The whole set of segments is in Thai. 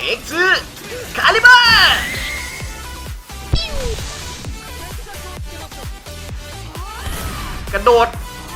เอ็กซ์คาลิเบอร์กระโดด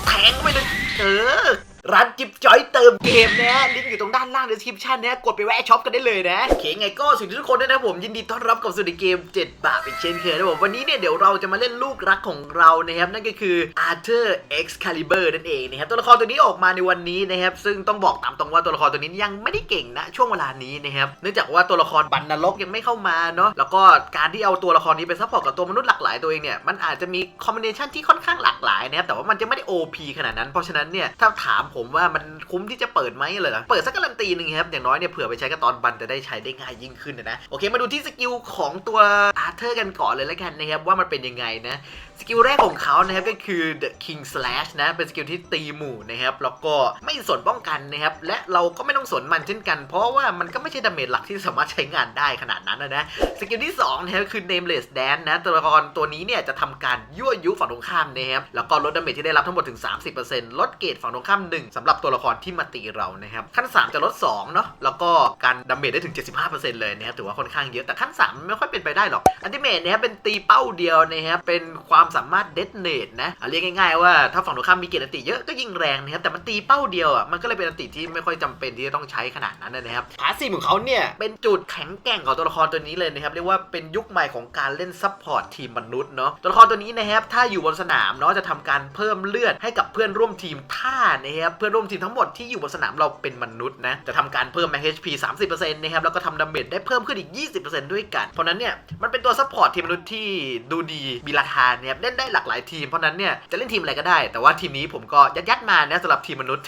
แทงไปเลยเออ ร้านจิบจอยเติมเกมนะลิงก์อยู่ตรงด้านล่างในสคริปชันนะกดไปแวะช็อปกันได้เลยนะโอเคไงก็สิ่งที่ทุกคนด้วยนะผมยินดีต้อนรับกับสู่ในเกม 7 บาทเป็นเช่นเคยนะผมวันนี้เนี่ยเดี๋ยวเราจะมาเล่นลูกรักของเรานะครับนั่นก็คือ Arthur Excalibur นั่นเองนะครับตัวละครตัวนี้ออกมาในวันนี้นะครับซึ่งต้องบอกตามตรงว่าตัวละครตัวนี้ยังไม่ได้เก่งนะช่วงเวลานี้นะครับเนื่องจากว่าตัวละครบันนรกยังไม่เข้ามาเนาะแล้วก็การที่เอาตัวละครนี้ไปซัพพอร์ตกับตัวมนุษย์หลากหลายตัวเองเนี่ยมันอาจจะมีคอมบิเนชันที่ค่อนข้างหลากหลายนะครับแต่ว่ามันจะไม่ได้ OP ขนาดนั้นเพราะฉะนั้นเนี่ยถ้าถามผมว่ามันคุ้มที่จะเปิดไหมเลยเปิดสักการันตีหนึ่งครับ อย่างน้อยเนี่ยเผื่อไปใช้กับตอนบันจะได้ใช้ได้ง่ายยิ่งขึ้นนะ โอเคมาดูที่สกิลของตัวอาร์เธอร์กันก่อนเลยแล้วกันนะครับว่ามันเป็นยังไงนะสกิลแรกของเขานะครับก็คือ the king slash นะเป็นสกิลที่ตีหมู่นะครับแล้วก็ไม่สนป้องกันนะครับและเราก็ไม่ต้องสนมันเช่นกัน เพราะว่ามันก็ไม่ใช่ดาเมจหลักที่สามารถใช้งานได้ขนาดนั้นนะสกิลที่2นะครับคือ nameless dance นะตัวละครตัวนี้เนี่ยจะทำการยั่วยุฝั่งตรงข้ามนะครับแล้วก็ลดดาเมจที่ได้รับทั้งหมดถึง 30%ลดเกรดฝั่งตรงข้าม1สำหรับตัวละครที่มาตีเรานะครับขั้น 3 จะลด2เนาะแล้วก็การดาเมจได้ถึง 75%เลยนะครับถือว่าค่อนข้างเยอะแต่ขั้น 3 มันไม่ค่อยเป็นไปได้หรอกอันติเมทนะครับเป็นตีเป้าเดียวนะครับเป็นความสามารถเด t เนตนะเรียกง่ายๆว่าถ้าฝั่งตรงข้ามมีเกรดอันติเยอะก็ยิ่งแรงนะครับแต่มันตีเป้าเดียวอะมันก็เลยเป็นอันติที่ไม่ค่อยจำเป็นที่จะต้องใช้ขนาดนั้นนะครับพาสีของเขาเนี่ยเป็นจุดแข็งแกร่งของตัวละครตัวนี้เลยนะครับเรียกว่าเป็นยุคใหม่ของการเล่นซัพพอร์ตทีมมนุษย์เนาะตัวละครตัวนี้นะครับถ้าอยู่บนสนามเนาะจะทำการเพิ่มเลือดให้กับเพื่อนร่วมทีมถ้านะครับเพื่อนร่วมทีมทั้งหมดที่อยู่บนสนามเราเป็นมนุษย์นะจะทำการเพิ่ม max HP 30%นะครับแล้วก็ทำดาเมจได้เพิ่มขึ้นอีก 20%ด้วยกัน เพราะนั้นเนี่ยมันเป็นตัวซัพพอร์ตทีมมนุษย์ที่ดูดีมีราคาเนี่ยเล่นได้หลากหลายทีมเพราะนั้นเนี่ยจะเล่นทีมอะไรก็ได้ แต่ว่าทีมนี้ผมก็ยัดยัดมานะสำหรับทีมมนุษย์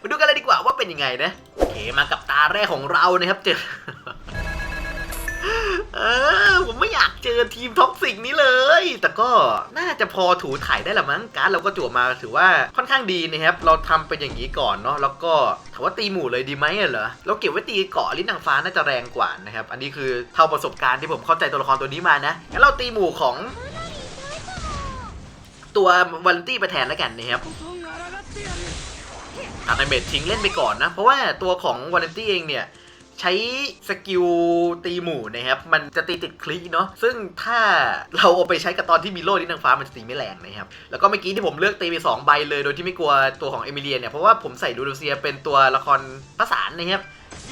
มาดูกันเลยดีกว่าว่าเป็นยังไงนะโอเคมากับตาแรกของเรานะครับเจอ เออ ผมไม่อยากเจอทีมท็อกซิกนี้เลย แต่ก็น่าจะพอถูถ่ายได้ละมั้ง การเราก็จั่วมาถือว่าค่อนข้างดีนะครับ เราทำเป็นอย่างนี้ก่อนเนาะ แล้วก็ถามว่าตีหมู่เลยดีไหมเหรอ เราเก็บไว้ตีเกาะลิ้นนางฟ้าน่าจะแรงกว่านะครับ อันนี้คือเท่าประสบการณ์ที่ผมเข้าใจตัวละครตัวนี้มานะ งั้นเราตีหมู่ของตัววันตี้ไปแทนแล้วกันนะครับตัดในเมททิ้งเล่นไปก่อนนะ เพราะว่าตัวของวันตี้เองเนี่ย ใช้สกิลตีหมู่นะครับ มันจะตีติดคลิกเนาะซึ่งถ้าเราเอาไปใช้กับตอนที่มีโล่ที่นางฟ้ามันจะตีไม่แรงนะครับ แล้วก็เมื่อกี้ที่ผมเลือกตีไป 2 ใบเลย โดยที่ไม่กลัวตัวของเอมิเลียเนี่ยเพราะว่าผมใส่ดูดูเซียเป็นตัวละครประสานนะครับ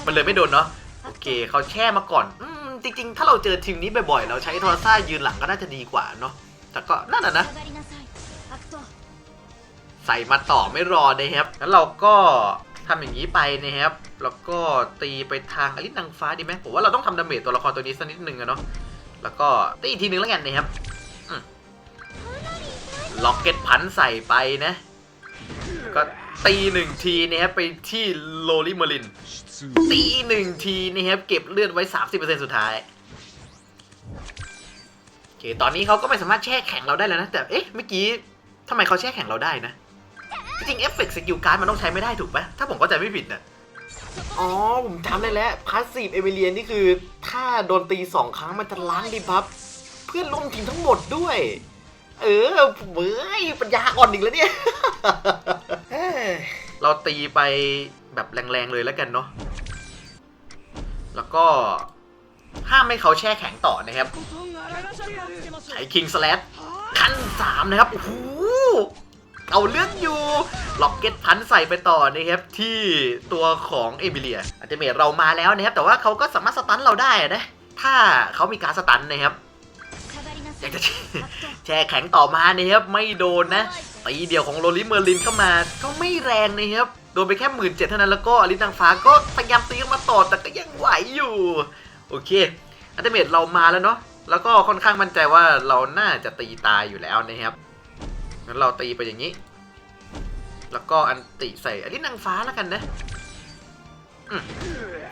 มันเลยไม่โดนเนาะโอเคเขาแช่มาก่อนอจริง ๆ ถ้าเราเจอทีมนี้บ่อยๆเราใช้ทอร์ซ่ายืนหลังก็น่าจะดีกว่าเนาะแต่ก็นั่นแหละนะใส่มาต่อไม่รอนะครับ แล้วเราก็ ทำอย่างนี้ไปนะครับ แล้วก็ตีไปทางอลิสนางฟ้าดีไหมผมว่าเราต้องทำดาเมจตัวละครตัวนี้สักนิดนึงอะเนาะ แล้วก็ตีอีกทีนึงแล้วกันนะครับล็อกเก็ตพันใส่ไปนะ ก็ตีหนึ่งทีนะครับไปที่โลลิเมอริน ตีหนึ่งทีนะครับเก็บเลือดไว้ 30%สุดท้ายโอเค ตอนนี้เขาก็ไม่สามารถแช่แข็งเราได้แล้วนะ แต่ เอ๊ะ เมื่อกี้ทำไมเขาแช่แข็งเราได้นะ จริงๆเอฟเฟกต์สกิลการ์ดมันต้องใช้ไม่ได้ถูกปะถ้าผมเข้าใจไม่ผิดนะอ๋อ ผมจำได้แล้วพาสซีฟเอเวเลียนนี่คือ ถ้าโดนตีสองครั้งมันจะล้างดีบัฟเพื่อนร่วมทีมทั้งหมดด้วย เออเว้ยปัญญาอ่อนอีกแล้วเนี่ยเอ้ยเราตีไปแบบแรงๆเลยแล้วกันเนาะแล้วก็ห้ามให้เขาแช่แข็งต่อนะครับใช้คิงสแลดขั้นสามนะครับ โอ้โห เอาเลื่อนอยู่ล็อกเก็ตพันใส่ไปต่อนะครับที่ตัวของเอมิเลียอัลติเมตเรามาแล้วนะครับแต่ว่าเขาก็สามารถสตันเราได้นะถ้าเขามีการสตันนะครับอยากจะแช่แข็งต่อมานะครับไม่โดนนะตีเดียวของโรลิเมอร์ลินเข้ามาก็ไม่แรงนะครับโดนไปแค่หมื่นเจ็ดเท่านั้นแล้วก็อลินางฟ้าก็พยายามตีเข้ามาต่อแต่ก็ยังไหวอยู่โอเคอัลติเมตเรามาแล้วเนาะแล้วก็ค่อนข้างมั่นใจว่าเราน่าจะตีตายอยู่แล้วนะครับ งั้นเราตีไปอย่างนี้ แล้วก็อันติใส่อลิสนางฟ้าแล้วกันนะอืม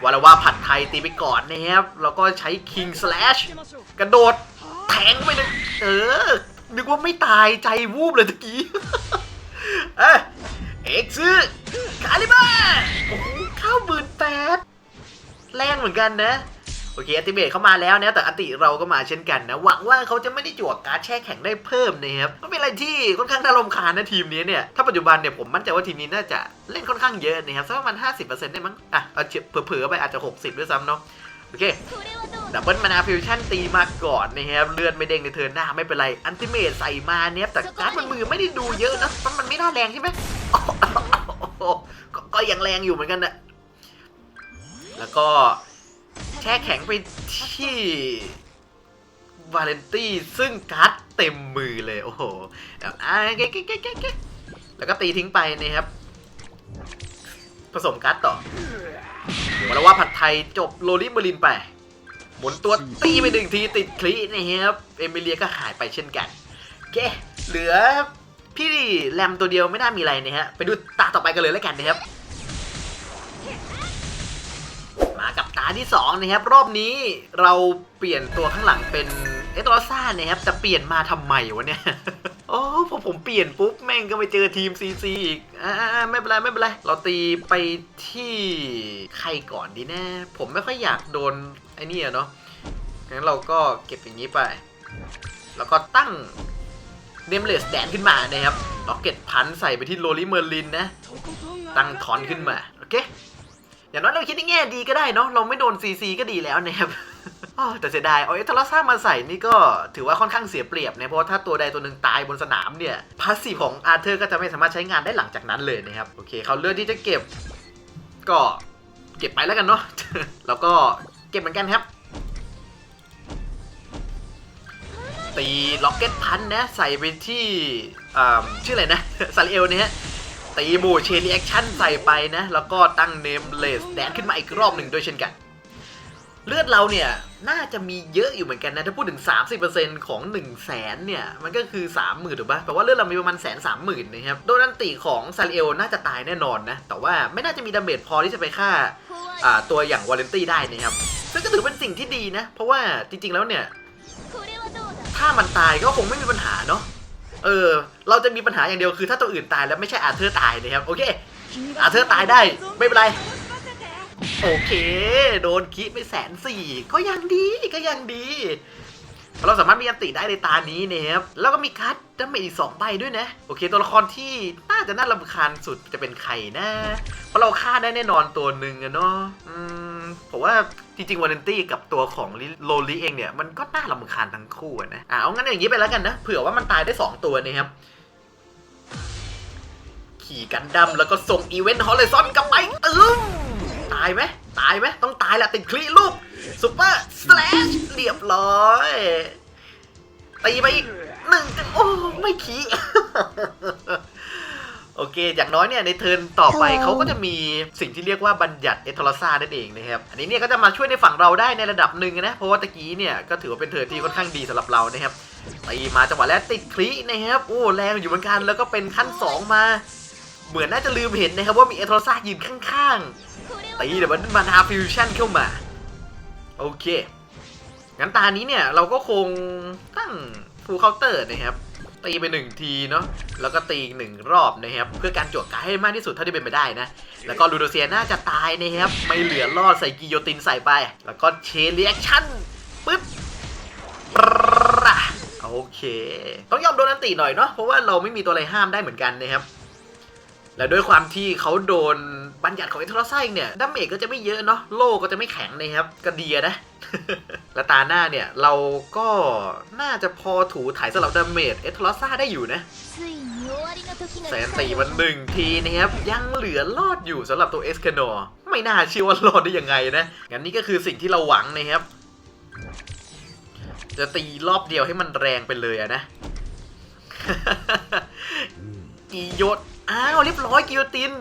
วาละว่าผัดไทยตีไปก่อนนะครับ แล้วก็ใช้ King Slash กระโดดแทงไปเลยเออ นึกว่าไม่ตายใจวูบเลยตะกี้ เอ้ยเอ็กซ์คาลิบอร์โอ้โหเข้าหมื่นแปดแรงเหมือนกันนะ โอเคอัติเมทเขามาแล้วนะแต่อัติเราก็มาเช่นกันนะ หวังว่าเขาจะไม่ได้จวกการแช่แข็งได้เพิ่มนะครับก็เป็นอะไรที่ค่อนข้างน่ารำคาญนะทีมนี้เนี่ยถ้าปัจจุบันเนี่ยผมมั่นใจว่าทีมนี้น่าจะเล่นค่อนข้างเยอะนะครับสักประมาณห้าสิบเปอร์เซ็นต์ได้มั้งอะเอาเผลอไปอาจจะหกสิบด้วยซ้ำเนาะโอเคดับเบิลมานาฟิวชั่นตีมาก่อนนะครับเลื่อนไม่เด้งในเทิร์นหน้าไม่เป็นไรอันติเมทใส่มาเนี่ยแต่การ์ดมันมือไม่ได้ดูเยอะนะมันมันไม่น่าแรงใช่ไหมก็ยังแรงอยู่เหมือนกันนะแล้วก็ แช่แข็งไปที่วาเลนตี้ซึ่งการ์ดเต็มมือเลยโอ้โหแบบอ่าเก๊กเก๊กแล้วก็ตีทิ้งไปนะครับ ผสมการ์ดต่อบอกแล้วว่าผัดไทยจบโรลิเบอรินไปหมุนตัวตีไปหนึ่งทีติดคลีนะครับเอมิเลียก็หายไปเช่นกันโอเคเหลือพี่แรมตัวเดียวไม่น่ามีอะไรนะฮะไปดูตาต่อไปกันเลยแล้วกันนะครับ ที่สองนะครับรอบนี้เราเปลี่ยนตัวข้างหลังเป็นเอตโรซ่านะครับจะเปลี่ยนมาทำไมวะเนี่ยโอ้พอผมเปลี่ยนปุ๊บแม่งก็ไปเจอทีมซีซีอีกอ่าไม่เป็นไรไม่เป็นไรเราตีไปที่ใครก่อนดีแน่ผมไม่ค่อยอยากโดนไอ้นี่อะเนาะงั้นเราก็เก็บอย่างนี้ไป แล้วก็ตั้งเนมเลสแดนขึ้นมานะครับล็อกเก็ตพันใส่ไปที่โรลิเมอร์ลินนะ ตั้งทอนขึ้นมา โอเค อย่างน้อยเราคิดในแง่ดีก็ได้เนาะเราไม่โดนซีซีก็ดีแล้วนะครับแต่เสียดายเอาเอทาราซ่ามาใส่นี่ก็ถือว่าค่อนข้างเสียเปรียบนะเพราะถ้าตัวใดตัวหนึ่งตายบนสนามเนี่ยพาสซีฟของอาร์เธอร์ก็จะไม่สามารถใช้งานได้หลังจากนั้นเลยนะครับโอเคเขาเลือกที่จะเก็บ ก็เก็บไปแล้วกันเนาะแล้วก็เก็บเหมือนกันครับตีล็อกเก็ตพันนะใส่ไปที่อ่าชื่ออะไรนะซาริเอลเนี่ย ตีหมูเชนแอคชั่นใส่ไปนะ แล้วก็ตั้งเนมเลสแดนขึ้นมาอีกรอบหนึ่งด้วยเช่นกัน เลือดเราเนี่ย น่าจะมีเยอะอยู่เหมือนกันนะ ถ้าพูดถึง 30%ของ1นึ่งแสนเนี่ย มันก็คือ 30,000ถูกปะแปลว่าเลือดเรามีประมาณแสนสามหมื่นนะครับ โดนันตีของซาริเอลน่าจะตายแน่นอนนะ แต่ว่าไม่น่าจะมีดาเมจพอที่จะไปฆ่าตัวอย่างวาเลนตี้ได้นะครับซึ่งก็ถือเป็นสิ่งที่ดีนะ เพราะว่าจริงๆแล้วเนี่ยถ้ามันตายก็คงไม่มีปัญหาเนาะ เออ เราจะมีปัญหาอย่างเดียวคือถ้าตัวอื่นตายแล้วไม่ใช่อาเธอร์ตายนะครับ โอเค อาเธอร์ตายได้ ไม่เป็นไร โอเค โดนคิดไปแสนสี่ ก็ยังดี ก็ยังดี เราสามารถมีอันติได้ในตานี้นะครับ แล้วก็มีคัดดาเมจอีกสองใบด้วยนะ โอเค ตัวละครที่น่าจะน่ารำคาญสุดจะเป็นใครนะ เพราะเราฆ่าได้แน่นอนตัวหนึ่งอะเนาะอืมผมว่าจริงๆวาเลนตี้กับตัวของโลลีเองเนี่ย มันก็น่ารำคาญทั้งคู่นะอะเอางั้นอย่างนี้ไปแล้วกันนะ เผื่อว่ามันตายได้ 2 ตัวนะครับ ขี่กันดัมแล้วก็ส่งอีเวนต์ฮอลเลซอนกลับไปตึ้มตายไหมตายไหมต้องตายแหละติดคลีลูก ซุปเปอร์สแลชเรียบร้อยตีไปอีกหนึ่งโอ้ ไม่ขี้โอเค อย่างน้อยเนี่ยในเทิร์นต่อไปเขาก็จะมีสิ่งที่เรียกว่าบัญญัติเอทอร์ซานั่นเองนะครับ อันนี้เนี่ยก็จะมาช่วยในฝั่งเราได้ในระดับหนึ่งนะ เพราะว่าตะกี้เนี่ยก็ถือว่าเป็นเทิร์นที่ค่อนข้างดีสำหรับเรานะครับตีมาจังหวะแรกติดคลีนะครับ โอ้แรงอยู่เหมือนกัน แล้วก็เป็นขั้น 2 มา เหมือนน่าจะลืมเห็นนะครับว่ามีเอทอร์ซายืนข้างๆตีเดี๋ยวมันมานาฟิวชั่นเข้ามา โอเค งั้นตานี้เนี่ยเราก็คงตั้งฟูลเคาน์เตอร์นะครับ ตีไปหนึ่งทีเนาะ แล้วก็ตีอีกหนึ่งรอบนะครับ เพื่อการจวดการให้มากที่สุดเท่าที่เป็นไปได้นะ แล้วก็ลูโดเซียน่าจะตายนะครับ ไม่เหลือรอดใส่กิโยตินใส่ไป แล้วก็เชนเรีแอคชั่นปึ๊บโอเค ต้องยอมโดนอันติหน่อยเนาะ เพราะว่าเราไม่มีตัวอะไรห้ามได้เหมือนกันนะครับ แล้วด้วยความที่เขาโดน บัญญัติของเอทรอไซเนี่ยดัมเมจก็จะไม่เยอะเนาะโล่ก็จะไม่แข็งนะครับกระเดียนะ และตาหน้าเนี่ยเราก็น่าจะพอถูถ่ายสำหรับดัมเมจเอทรอซ่าได้อยู่นะแสนสี่มันหนึ่งทีนะครับยังเหลือรอดอยู่สำหรับตัวเอสเคานอไม่น่าเชื่อว่ารอดได้ยังไงนะงั้นนี่ก็คือสิ่งที่เราหวังนะครับ จะตีรอบเดียวให้มันแรงไปเลยอะนะกิโยตอ้าวเรียบร้อยกิโยติน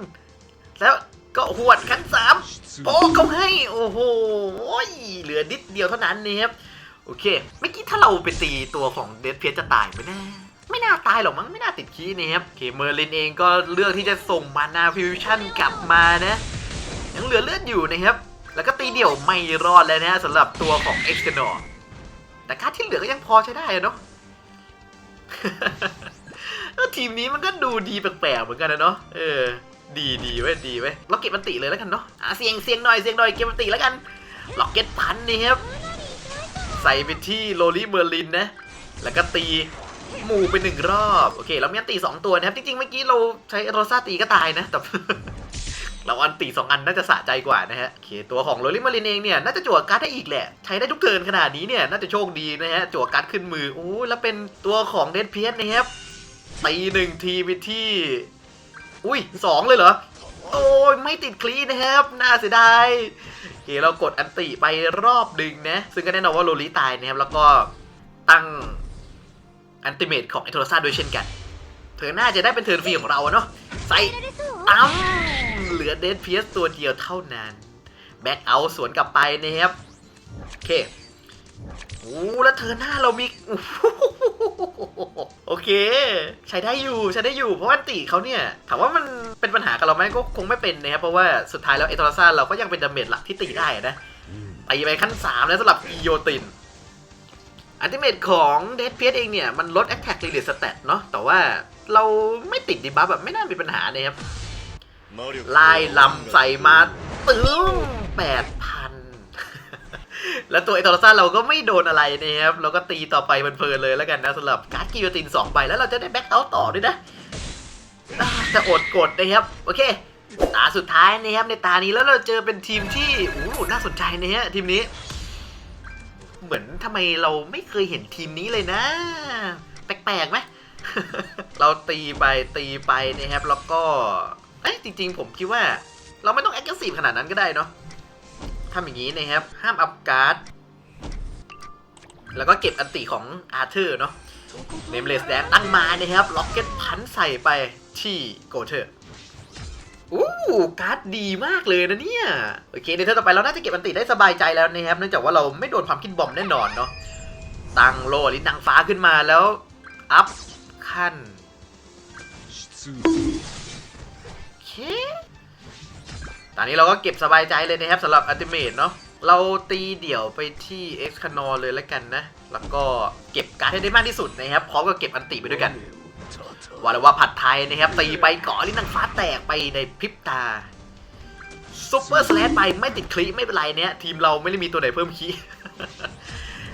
แล้วก็หวดขั้นสามโป๊เขาให้ โอ้โหเหลือนิดเดียวเท่านั้นนะครับโอเคเมื่อกี้ถ้าเราไปตีตัวของเดดเพียจะตายไหมนะไม่น่าตายหรอกมั้งไม่น่าติดคีย์นะครับเคเมอร์ลินเองก็เลือกที่จะส่งมานาฟิวชั่นกลับมานะยังเหลือเลือดอยู่นะครับ แล้วก็ตีเดี่ยวไม่รอดแล้วนะสำหรับตัวของเอ็กซ์เนอแต่กาที่เหลือก็ยังพอใช้ได้เนาะทีมนี้มันก็ดูดีแปลกๆเหมือนกันนะเนาะเออ ดีดีเว้ยดีเว้ยเราเก็บมันติเลยแล้วกันเนาะอะเสียงเสียงหน่อยเสียงหน่อยเก็บมันติแล้วกันล็อกเก็ตพันนี่ครับใส่ไปที่โรลี่เมอร์ลินนะแล้วก็ตีหมู่ไปหนึ่งรอบโอเคเรามีอันตีสองตัวนะครับจริงๆเมื่อกี้เราใช้โรซาตีก็ตายนะแต่เราอันตีสองอันน่าจะสะใจกว่านะฮะโอเคตัวของโรลิมารินเองเนี่ยน่าจะจั่วการ์ดได้อีกแหละ ใช้ได้ทุกเทินขนาดนี้เนี่ยน่าจะโชคดีนะฮะจั่วการ์ดขึ้นมือโอ้แล้วเป็นตัวของเดนเพียสนะครับตีหนึ่งทีไปที่ อุ้ยสองเลยเหรอ โอ้ยไม่ติดคลีนะครับ น่าเสียดายโอเคเรากดอันติไปรอบดึงนะ ซึ่งก็แน่นอนว่าโรลิตายนะครับ แล้วก็ตั้งอันติเมตของไอโทรซาด้วยเช่นกัน เธอน่าจะได้เป็นเทิร์นฟีของเราเนาะ ใส่ตั้มเหลือเดนเพียสตัวเดียวเท่านั้น แบ็กเอาสวนกลับไปนะครับ โอเค โอ้แล้วเธอหน้าเรามี เค ใช้ได้อยู่ใช้ได้อยู่เพราะว่าอันติเขาเนี่ยถามว่ามันเป็นปัญหากับเราไหมก็คงไม่เป็นนะครับเพราะว่าสุดท้ายแล้วเอตอร์ซ่าเราก็ยังเป็นดาเมจหลักที่ตีได้นะตีไปขั้น3แล้วสำหรับอีโยตินอันติเมตของเดดเพียสเองเนี่ยมันลด Attack r e l a t e Stat เนาะแต่ว่าเราไม่ติดดีบัฟแบบไม่น่ามีปัญหานะครับไล่ลำใส่มาตึ้งแปดพัน แล้วตัวไอตอร์ซ่าเราก็ไม่โดนอะไรนะครับ เราก็ตีต่อไปเพลินเลยแล้วกันนะสำหรับการ์ดกิโยติน2ใบแล้วเราจะได้แบ็คเอาต่อด้วยนะอ่าแต่อดกดนะครับ โอเค ตาสุดท้ายนะครับในตานี้แล้วเราเจอเป็นทีมที่โอ้น่าสนใจนะฮะทีมนี้ เหมือนทำไมเราไม่เคยเห็นทีมนี้เลยนะ แปลกๆไหมเราตีไปตีไปนะครับแล้วก็เอ้ยจริง ๆ ผมคิดว่า เราไม่ต้องแอคทีฟขนาดนั้นก็ได้เนาะ ทำอย่างนี้นะครับ ห้ามอัพการ์ด แล้วก็เก็บอันติของอาร์เธอร์เนาะเนมเลสแดนตั้งมานะครับล็อกเก็ตพันใส่ไปที่โกเทอร์อู้การ์ดดีมากเลยนะเนี่ย โอเคในเทอร์ต่อไปเราน่าจะเก็บอันติได้สบายใจแล้วนะครับ เนื่องจากว่าเราไม่โดนความคิดบอมแน่นอนเนาะตั้งโลลิ้นนางฟ้าขึ้นมาแล้ว อัพขั้นโอเค ตอนนี้เราก็เก็บสบายใจเลยนะครับสำหรับอัลติเมทเนาะเราตีเดี่ยวไปที่ X คานอเลยแล้วกันนะ แล้วก็เก็บการ์ดให้ได้มากที่สุดนะครับพร้อมกับเก็บอันติไปด้วยกันว่าเลยว่าผัดไทยนะครับตีไปเกาะลิ้นนางฟ้าแตกไปในพริบตาซุปเปอร์สแลชไปไม่ติดคลีไม่เป็นไรเนี่ยทีมเราไม่ได้มีตัวไหนเพิ่มคี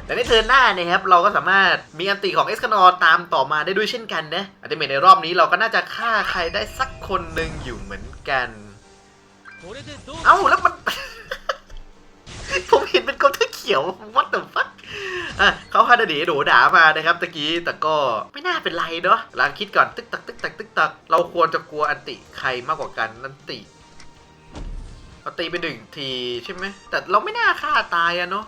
แต่ในเทิร์นหน้านะครับเราก็สามารถมีอันติของเอสคานอตามต่อมาได้ด้วยเช่นกันนะอันติเมทในรอบนี้เราก็น่าจะฆ่าใครได้สักคนหนึ่งอยู่เหมือนกัน เอ้าแล้วมัน ผมเห็นเป็นกลเทเขียว what the fuck อะเขาฮาดาเดโดด่ามานะครับตะกี้แต่ก็ไม่น่าเป็นไรเนาะลองคิดก่อนตึกตักตึกตักตึกตักเราควรจะกลัวอันติใครมากกว่ากันนันติเราตีไปหนึ่งทีใช่ไหมแต่เราไม่น่าฆ่าตายอะเนาะ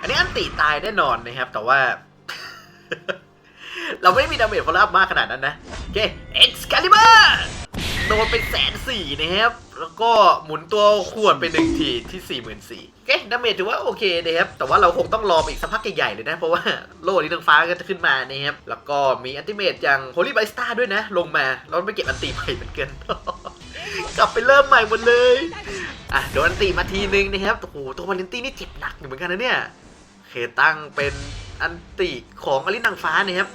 อันนี้อันติตายแน่นอนนะครับ แต่ว่า เราไม่มีดาเมจฟอลล์อัพมากขนาดนั้นนะโอเค Excalibur โดนเป็นแสนสี่นะครับ แล้วก็หมุนตัวขวดไปหนึ่งทีที่สี่หมื่นสี่เก๊ะดาเมจถือว่าโอเคนะครับ แต่ว่าเราคงต้องรออีกสักพักใหญ่ๆเลยนะ เพราะว่าโล่นี้ทังฟ้าก็จะขึ้นมานะครับ แล้วก็มีอันติเมตอย่างโฮลี่ไบสตาร์ด้วยนะ ลงมาเราวไปเก็บอันติใหม่เหมือนกันกลับไปเริ่มใหม่หมดเลย อะโดนอันติมาทีนึงนะครับ โอ้โห ตัววาเลนตี้นี่เจ็บหนักอยู่เหมือนกันนะเนี่ยเคตั้งเป็นอันติของอลินังฟ้านะครับ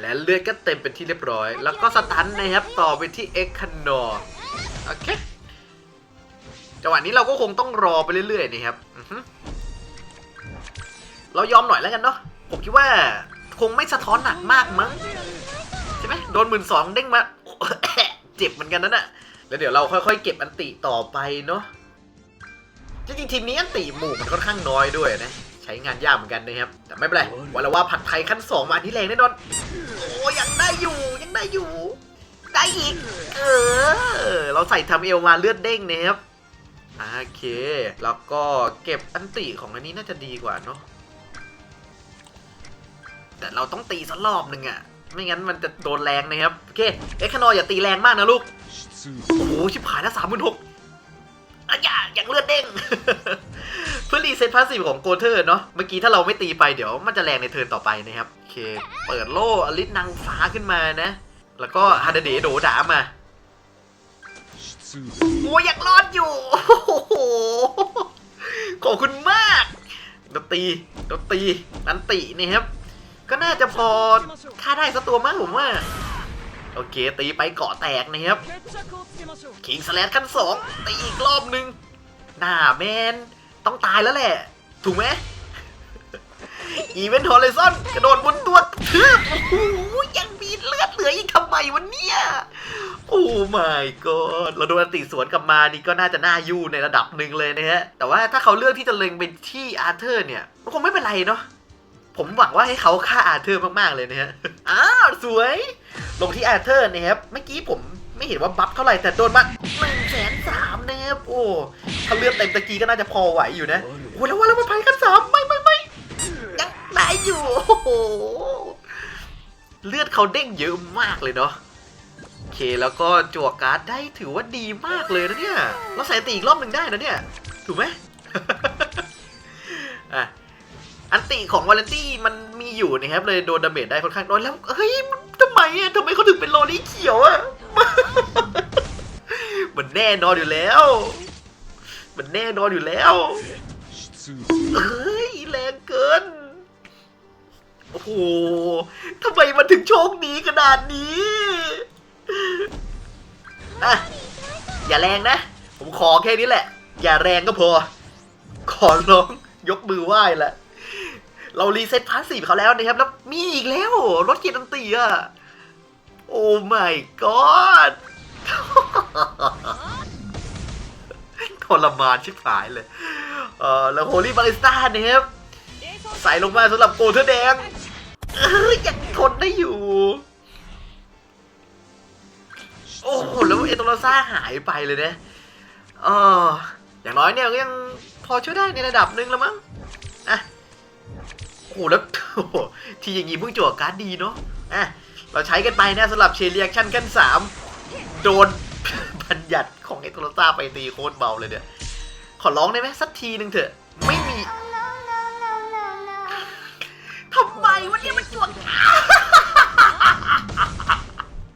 และเลือดก็เต็มเป็นที่เรียบร้อย แล้วก็สตันนะครับต่อไปที่เอ็กคันนอร์โอเคจังหวะนี้เราก็คงต้องรอไปเรื่อยๆนะครับอือฮึเรายอมหน่อยแล้วกันเนาะผมคิดว่าคงไม่สะท้อนหนักมากมั้งใช่ไหมโดนหมื่นสองเด้งมาเจ็บเหมือนกันนั่นแหะแล้วเดี๋ยวเราค่อยๆ เก็บอันติต่อไปเนาะจริงๆทีมนี้อันติหมู่มันค่อนข้างน้อยด้วยนะ ใช้งานยากเหมือนกันนะครับ แต่ไม่เป็นไรวันละว่าผัดไทยขั้นสองมาที่แรงแน่นอนโอ้ ยังได้อยู่ยังได้อยู่ ได้อีก เออ เราใส่ทำเอลมาเลือดเด้งนะครับโอเค แล้วก็เก็บอันติของอันนี้น่าจะดีกว่าเนาะแต่เราต้องตีสักรอบหนึ่งอะไม่งั้นมันจะโดนแรงนะครับ โอเค เอ็กคานออย่าตีแรงมากนะลูก โอ้โห ชิบหายแล้วสามหมื่นหกอะอย่าอย่างเลือดเด้ง เพื่อรีเซ็ตพาสซีฟของโกเทอร์เนาะเมื่อกี้ถ้าเราไม่ตีไปเดี๋ยวมันจะแรงในเทิร์นต่อไปนะครับโอเค เปิดโล่อลิสนางฟ้าขึ้นมานะ แล้วก็ฮาดเดโดดามาโอ้ยังรอดอยู่โอ้โหขอบคุณมากดนตีดนตีนันตินี่ครับ ก็น่าจะพอฆ่าได้สักตัวมั้งผมว่า โอเค ตีไปเกาะแตกนะครับคิงสแลดขั้นสองตีอีกรอบนึงหน้าแมน ต้องตายแล้วแหละ ถูกไหมอีเวนต์ฮอลเลซอนกระโดดบนตัวทืบโอ้โหยังบีเลือดเหลืออีกทำไมวันเนี้ยโอ้ my god เราโดนอันติสวนกลับมานี่ก็น่าจะน่ายู่ในระดับหนึ่งเลยนะฮะ แต่ว่าถ้าเขาเลือกที่จะเล็งไปที่อาร์เธอร์เนี่ยก็คงไม่เป็นไรเนาะผมหวังว่าให้เขาฆ่าอาร์เธอร์มากๆเลยนะฮะ อ้าว สวย ลงที่อาร์เธอร์นะครับ เมื่อกี้ผมไม่เห็นว่าบัฟเท่าไหร่แต่โดนมา แสนสามนะครับโอ้ถ้าเลือดเต็มตะกี้ก็น่าจะพอไหวอยู่นะโอ้แล้วว่าแล้วมันไปกันสามไม่ไม่ไม่ยังได้อยู่โอ้โหเลือดเขาเด้งเยอะมากเลยเนาะโอเคแล้วก็จั่วการ์ดได้ถือว่าดีมากเลยนะเนี่ยเราใส่ตีอีกรอบหนึ่งได้นะเนี่ย ถูกไหมอะอันติของวาเลนตี้มันมีอยู่นะครับเลยโดนดาเมจได้ค่อนข้างน้อยแล้ว เฮ้ยทำไมอะทำไมเขาถึงเป็นโลลี่เขียวอะ มันแน่นอนอยู่แล้ว มันแน่นอนอยู่แล้วเฮ้ยแรงเกิน โอ้โหทำไมมันถึงโชคดีขนาดนี้อะอย่าแรงนะ ผมขอแค่นี้แหละ อย่าแรงก็พอ ขอร้องยกมือไหว้ละเรารีเซ็ตพาสีฟเขาแล้วนะครับ แล้วมีอีกแล้ว รถเกียร์ดนตรีอะโอ้ my god ทรมานชิบหายเลย เออแล้วโฮลี่บาริสต้านะครับใส่ลงมาสำหรับโกเทอร์แดงยังทนได้อยู่ โอ้โหแล้วเอโตโรซ่าหายไปเลยนะเอออย่างน้อยเนี่ยก็ยังพอช่วยได้ในระดับหนึ่งแล้วมั้งอะโอ้โหแล้วทีอย่างงี้เพิ่งจั่วการ์ดดีเนาะอะเราใช้กันไปนะสำหรับเชเรียกชั่นขั้นสามโดน บัญญัติของเอโตโรซ่าไปตีโคตรเบาเลยเนี่ย ขอร้องได้ไหมสักทีหนึ่งเถอะ ไม่มีทำไมวันนี้มันจวด